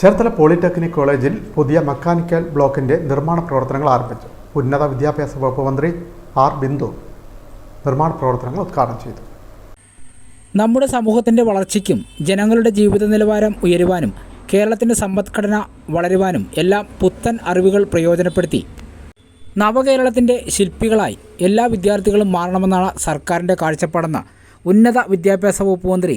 Cherthala polytechnic കോളേജിൽ പുതിയ mechanical ബ്ലോക്കിന്റെ നിർമ്മാണ പ്രവർത്തനങ്ങൾ ആരംഭിച്ചു. ഉന്നത വിദ്യാഭ്യാസ വകുപ്പ് മന്ത്രി ആർ ബിന്ദു നിർമ്മാണ പ്രവർത്തനങ്ങൾ ഉദ്ഘാടനം ചെയ്തു. നമ്മുടെ സമൂഹത്തിന്റെ വളർച്ചയ്ക്കും ജനങ്ങളുടെ ജീവിത നിലവാരം ഉയരുവാനും കേരളത്തിന്റെ സമ്പദ്ഘടന വളരുവാനും എല്ലാം പുത്തൻ അറിവുകൾ പ്രയോജനപ്പെടുത്തി. നവകേരളത്തിന്റെ ശില്പികളായി എല്ലാ വിദ്യാർത്ഥികളും മാറണമെന്നാണ് സർക്കാരിന്റെ കാഴ്ചപ്പാടെന്ന് ഉന്നത വിദ്യാഭ്യാസ വകുപ്പ് മന്ത്രി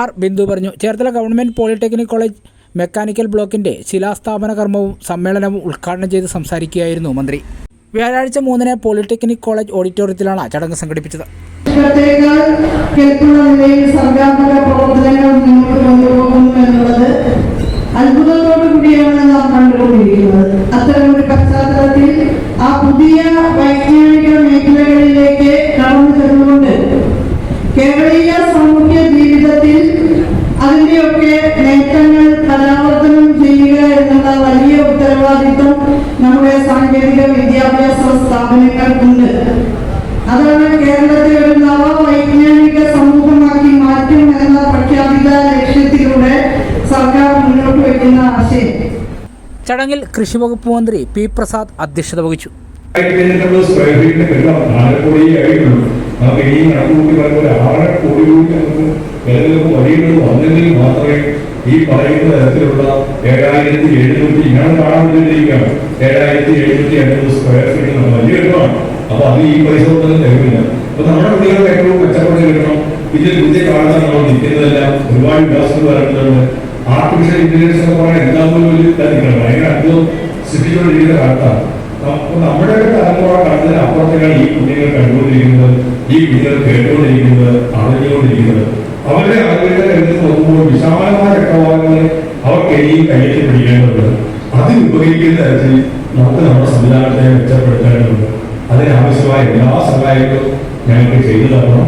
ആർ ബിന്ദു പറഞ്ഞു. Cherthala government polytechnic college mechanical ബ്ലോക്കിന്റെ ശിലാസ്ഥാപന കർമ്മവും സമ്മേളനവും ഉദ്ഘാടനം ചെയ്ത് സംസാരിക്കുകയായിരുന്നു മന്ത്രി. വ്യാഴാഴ്ച മൂന്നിന് പോളിടെക്നിക് കോളേജ് ഓഡിറ്റോറിയത്തിലാണ് ചടങ്ങ് സംഘടിപ്പിച്ചത്. കൂടിയാണ് നാം കണ്ടുകൊണ്ടിരിക്കുന്നത്. ആ പുതിയ മേഖലകളിലേക്ക് കേരളീയ സാമൂഹ്യ ജീവിതത്തിൽ അതിന്റെയൊക്കെ ചടങ്ങിൽ കൃഷിവകുപ്പ് മന്ത്രി പി പ്രസാദ് അധ്യക്ഷത വഹിച്ചു. ഈ പറയുന്ന തരത്തിലുള്ള ഏഴായിരത്തി എഴുന്നൂറ്റി ഞാൻ കാണാൻ ഏഴായിരത്തി എഴുന്നൂറ്റി അൻപത് സ്ക്വയർ ഫീറ്റ് വലിയ അപ്പൊ അത് ഈ പൈസ കൊണ്ടൊന്നും തരുമില്ല അപ്പൊ നമ്മുടെ കുട്ടികൾക്ക് ഏറ്റവും മെച്ചപ്പെട്ട് കിട്ടണം ഇതിൽ പുതിയ കാണാൻ നമ്മൾ നിൽക്കുന്നതെല്ലാം ഒരുപാട് വികാസങ്ങൾ വരുന്നുണ്ട് ആർട്ടിഫിഷ്യൽ ഇന്റലിജൻസ് എന്ന് പറഞ്ഞാൽ എല്ലാ പോലും വലിയ ഇതായിരിക്കണം. ഭയങ്കര അത്ഭുതം സൃഷ്ടിച്ചുകൊണ്ടിരിക്കുന്ന കാലത്താണ്. അപ്പോൾ നമ്മുടെ തലമുറ കണ്ടതിന് അപ്പുറത്തേക്കാണ് ഈ കുഞ്ഞുങ്ങൾ കണ്ടുകൊണ്ടിരിക്കുന്നത് ഈ കുഞ്ഞുങ്ങൾ കേട്ടുകൊണ്ടിരിക്കുന്നത് അറിഞ്ഞുകൊണ്ടിരിക്കുന്നത്. അവരുടെ അറിവിന്റെ കരുത്തിൽ നോക്കുമ്പോൾ വിശാലമായ ചക്രവാളങ്ങളെ അവർക്ക് ഇനിയും കയ്യേറ്റി പിടിക്കേണ്ടതുണ്ട്. അതിൽ ഉപകരിക്കുന്ന തരത്തിൽ നമുക്ക് നമ്മുടെ സംവിധാനത്തെ മെച്ചപ്പെടുത്തേണ്ടതുണ്ട്. അതിനാവശ്യമായ എല്ലാ സഹായങ്ങളും ഞങ്ങൾക്ക് ചെയ്തു തരണം.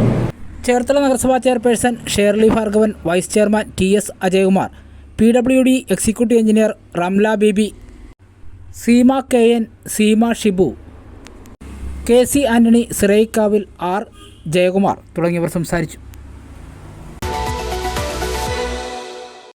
ചേർത്തല നഗരസഭാ chairperson Shirley Bhargavan vice chairman T S Ajayakumar P W D executive engineer Ramla Baby Seema K N Seema Shibu K C Antony സിറൈക്കാവിൽ R Jayakumar തുടങ്ങിയവർ സംസാരിച്ചു.